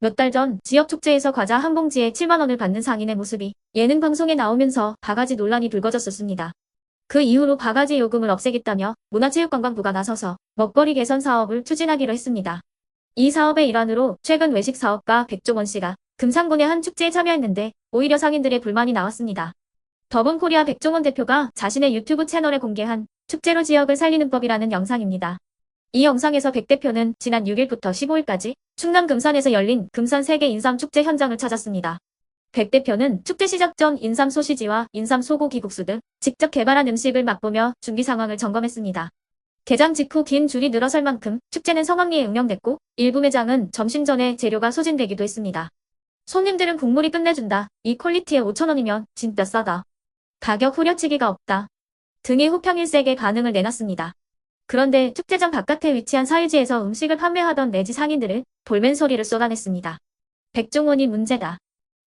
몇 달 전 지역 축제에서 과자 한 봉지에 7만 원을 받는 상인의 모습이 예능 방송에 나오면서 바가지 논란이 불거졌었습니다. 그 이후로 바가지 요금을 없애겠다며 문화체육관광부가 나서서 먹거리 개선 사업을 추진하기로 했습니다. 이 사업의 일환으로 최근 외식 사업가 백종원 씨가 금산군의 한 축제에 참여했는데 오히려 상인들의 불만이 나왔습니다. 더본코리아 백종원 대표가 자신의 유튜브 채널에 공개한 축제로 지역을 살리는 법이라는 영상입니다. 이 영상에서 백 대표는 지난 6일부터 15일까지 충남 금산에서 열린 금산 세계 인삼 축제 현장을 찾았습니다. 백 대표는 축제 시작 전 인삼 소시지와 인삼 소고기 국수 등 직접 개발한 음식을 맛보며 준비 상황을 점검했습니다. 개장 직후 긴 줄이 늘어설 만큼 축제는 성황리에 운영됐고 일부 매장은 점심 전에 재료가 소진되기도 했습니다. 손님들은 국물이 끝내준다. 이 퀄리티에 5천원이면 진짜 싸다. 가격 후려치기가 없다. 등의 호평 일색의 반응을 내놨습니다. 그런데 축제장 바깥에 위치한 사유지에서 음식을 판매하던 내지 상인들은 볼멘 소리를 쏟아냈습니다. 백종원이 문제다.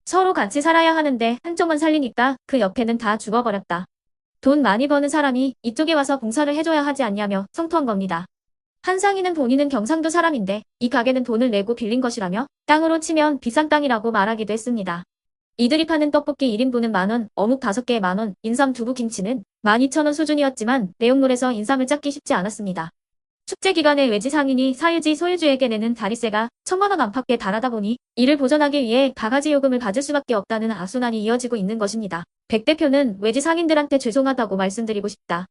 서로 같이 살아야 하는데 한쪽만 살리니까 그 옆에는 다 죽어버렸다. 돈 많이 버는 사람이 이쪽에 와서 봉사를 해줘야 하지 않냐며 성토한 겁니다. 한 상인은 본인은 경상도 사람인데 이 가게는 돈을 내고 빌린 것이라며 땅으로 치면 비싼 땅이라고 말하기도 했습니다. 이들이 파는 떡볶이 1인분은 만원, 어묵 5개에 만원, 인삼 두부 김치는 12,000원 수준이었지만 내용물에서 인삼을 찾기 쉽지 않았습니다. 축제 기간에 외지 상인이 사유지 소유주에게 내는 다리세가 천만원 안팎에 달하다 보니 이를 보전하기 위해 바가지 요금을 받을 수밖에 없다는 악순환이 이어지고 있는 것입니다. 백 대표는 외지 상인들한테 죄송하다고 말씀드리고 싶다.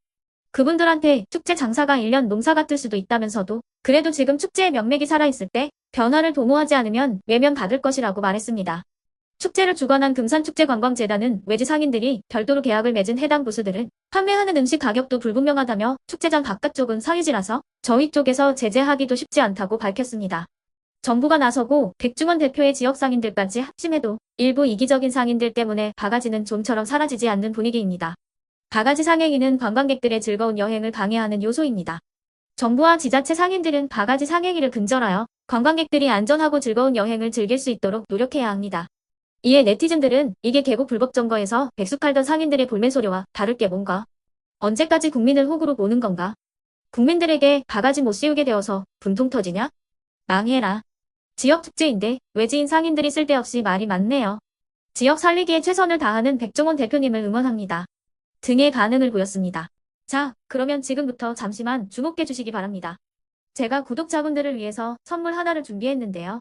그분들한테 축제 장사가 1년 농사 같을 수도 있다면서도 그래도 지금 축제의 명맥이 살아있을 때 변화를 도모하지 않으면 외면 받을 것이라고 말했습니다. 축제를 주관한 금산축제관광재단은 외지 상인들이 별도로 계약을 맺은 해당 부수들은 판매하는 음식 가격도 불분명하다며 축제장 바깥쪽은 사유지라서 저희 쪽에서 제재하기도 쉽지 않다고 밝혔습니다. 정부가 나서고 백중원 대표의 지역 상인들까지 합심해도 일부 이기적인 상인들 때문에 바가지는 좀처럼 사라지지 않는 분위기입니다. 바가지 상행위는 관광객들의 즐거운 여행을 방해하는 요소입니다. 정부와 지자체 상인들은 바가지 상행위를 근절하여 관광객들이 안전하고 즐거운 여행을 즐길 수 있도록 노력해야 합니다. 이에 네티즌들은 이게 계곡 불법 점거에서 백숙팔던 상인들의 볼멘 소리와 다를 게 뭔가? 언제까지 국민을 호구로 보는 건가? 국민들에게 바가지 못 씌우게 되어서 분통 터지냐? 망해라. 지역 축제인데 외지인 상인들이 쓸데없이 말이 많네요. 지역 살리기에 최선을 다하는 백종원 대표님을 응원합니다. 등의 반응을 보였습니다. 자, 그러면 지금부터 잠시만 주목해 주시기 바랍니다. 제가 구독자분들을 위해서 선물 하나를 준비했는데요.